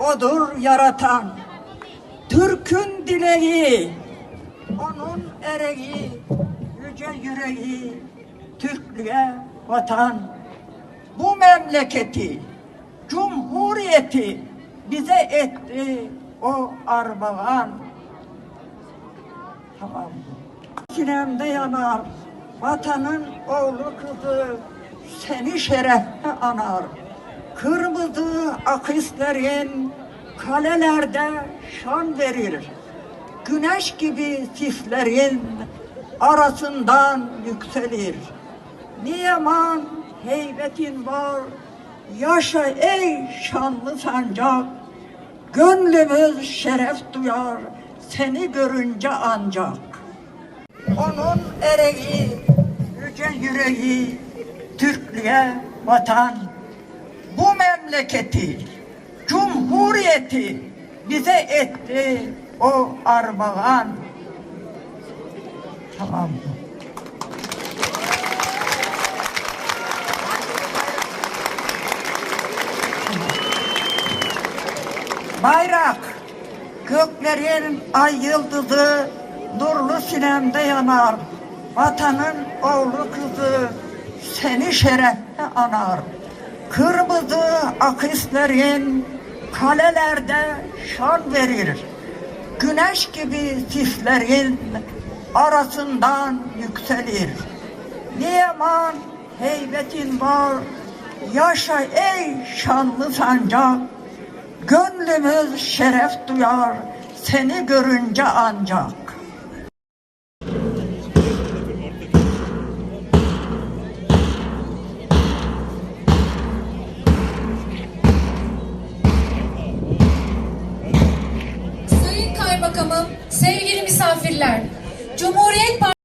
odur yaratan. Türk'ün dileği, onun ereği, yüce yüreği, Türklüğe vatan. Bu memleketi, cumhuriyeti bize etti o armağan. Tamam. Sinemde yanar, vatanın oğlu kızı, seni şerefle anar. Kırmızı akislerin kalelerde şan verir. Güneş gibi sislerin arasından yükselir. Niyaman heybetin var, yaşa ey şanlı sancak. Gönlümüz şeref duyar, seni görünce ancak. Onun ereği, yüce yüreği, Türklüğe vatan. Memleketi, cumhuriyeti bize etti o armağan. Tamam. Bayrak, göklerin ay yıldızı, nurlu sinemde yanar. Vatanın oğlu kızı, seni şerefle anar. Kırmızı akislerin kalelerde şan verir. Güneş gibi sislerin arasından yükselir. Niyeman heybetin var, yaşa ey şanlı sancak. Gönlümüz şeref duyar seni görünce ancak. Teşekkürler. Cumhuriyet Partisi